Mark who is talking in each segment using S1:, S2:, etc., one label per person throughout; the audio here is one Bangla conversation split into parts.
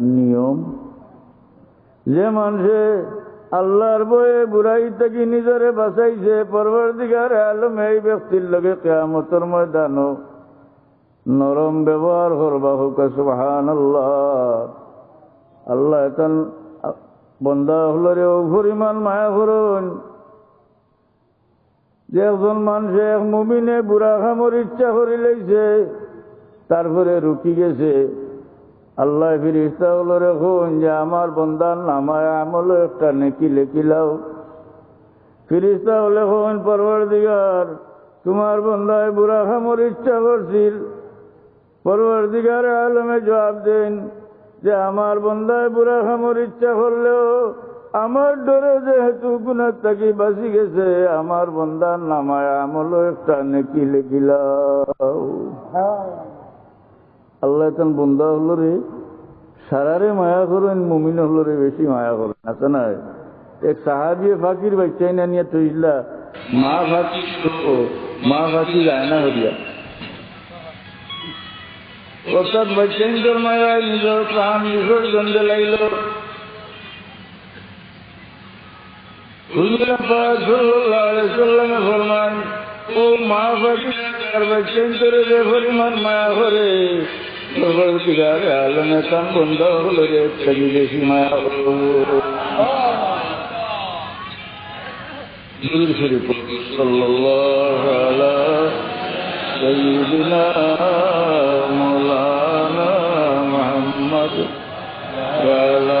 S1: নিয়ম। যে মানুষে আল্লাহর বয়ে বুড়াই থেকে নিজরে বাঁচাইছে পরবর দিগার আলম এই ব্যক্তির লগে কেয়ামতর ময়দানো নরম ব্যবহার করবা হোক সুবহান আল্লাহ আল্লাহ এতন বন্ধা হলরে পরিমাণ মায়া করুন। যে একজন মানুষে, এক মুমিনে বুড়া খামর ইচ্ছা করি লাইছে তারপরে রুকি গেছে। আল্লাহ ফিরিস্তা হলো রেখুন যে আমার বন্দার নামায় আমলো একটা নেকি লেখিলাও ফিরিস্তা হলে হন পরবর দিগার তোমার বন্দায় বুড়া খামর ইচ্ছা করছিল। পরবর দিগার আলমে জবাব দেন, যে আমার বন্দায় বুড়া খামর ইচ্ছা করলেও আমার ডরে যেহেতু গুণার থাকি বাঁচি গেছে, আমার বন্দার নামায় আমলো একটা নেকি লেখিলাও আল্লাহ তখন বন্ধা হলো রে, সারারে মায়া করেন, মুমিন হলো রে বেশি মায়া করেন, আছে না? এক সাহাবিয়ে ফাঁকির বাচ্চাই না নিয়ে তৈলা মা ফাঁকি মা ফাঁকি না হরিয়া অর্থাৎ বাচ্চাইন্দর মায়ায় নিজের প্রাণ বিসর্জন দিলাইল ফরমান মা যে পরিমাণ মায়া করে পরবর্তীকার আলমে কান বন্ধ হলো রে থেকে বেশি মায়া হলো নূর শরীফ সাল্লাল্লাহু আলা সাইয়্যিদিনা মাওলানা মুহাম্মদ ওয়া আলা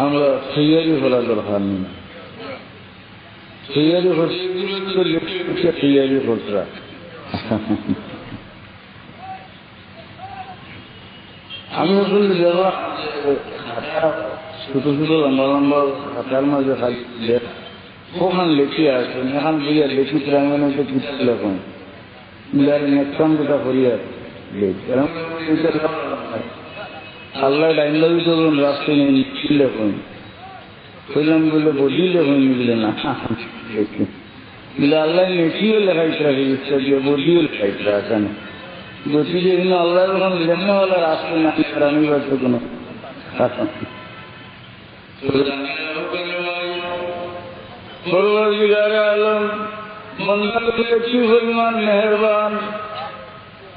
S1: আমরা তৈয়ারি করা দরকার নেই তৈয়ারি করছে তৈয়ারি করছে আমি আসলে যাওয়া ছোট ছোট লম্বা লম্বা হাতার মাঝে খালি ওখান লেখি আছে এখান বুঝিয়া লেখি প্রাঙ্গনে তো কিছু লেখন মিলার নেক্সাম যেটা করিয়া লেখ আল্লাহ বলুন রাস্তায় নেই লেখন কইলাম বলে বদি লেখন বুঝলে না আল্লাহ নেকিও লেখাইতে রাখে ইচ্ছা দিয়ে বদিও লেখাইতে রাখে না গতি আল্লাহ যখন লেখনেওয়ালা রাস্তা না আমি কোনো আলম কি পরিমাণ মেহরবান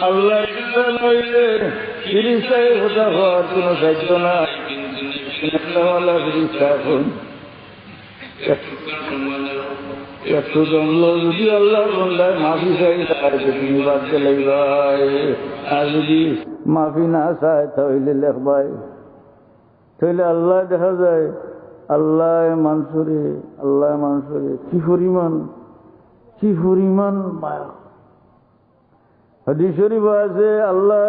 S1: আল্লাহ হওয়ার নাই। যদি আল্লাহর বন্ধায় মাফি চাই তার তুমি আর যদি মাফি না চায়, তাহলে লেখবাই তাহলে আল্লাহ দেখা যায়, আল্লাহ মানসুরে আল্লাহ মানসুরে, কি পরিমাণ কি পরিমাণ মায়া। হাদিস শরীফ আছে, আল্লাহ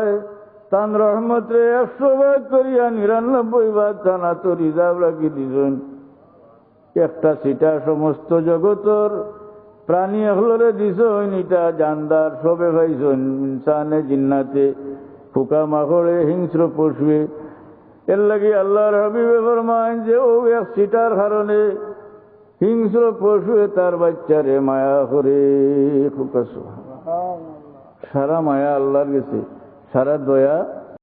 S1: তান রহমতে একশো ভাগ করিয়া নিরানব্বই ভাগ তানা তো রিজার্ভ রাখি দিছেন একটা সিটা সমস্ত জগতর প্রাণী হলরে দিছন এটা জানদার সবে ভাইছন, ইনসানে, জিন্নাতে ফুকা মাখড়ে হিংস্র পশুয়ে। এর লাগে আল্লাহর হাবিবে ফরমান যে ও এক সিটার কারণে হিংস্র পশুয়ে তার বাচ্চারে মায়া করে। ফুকা সারা মায়া আল্লাহর গেছে সারা দয়া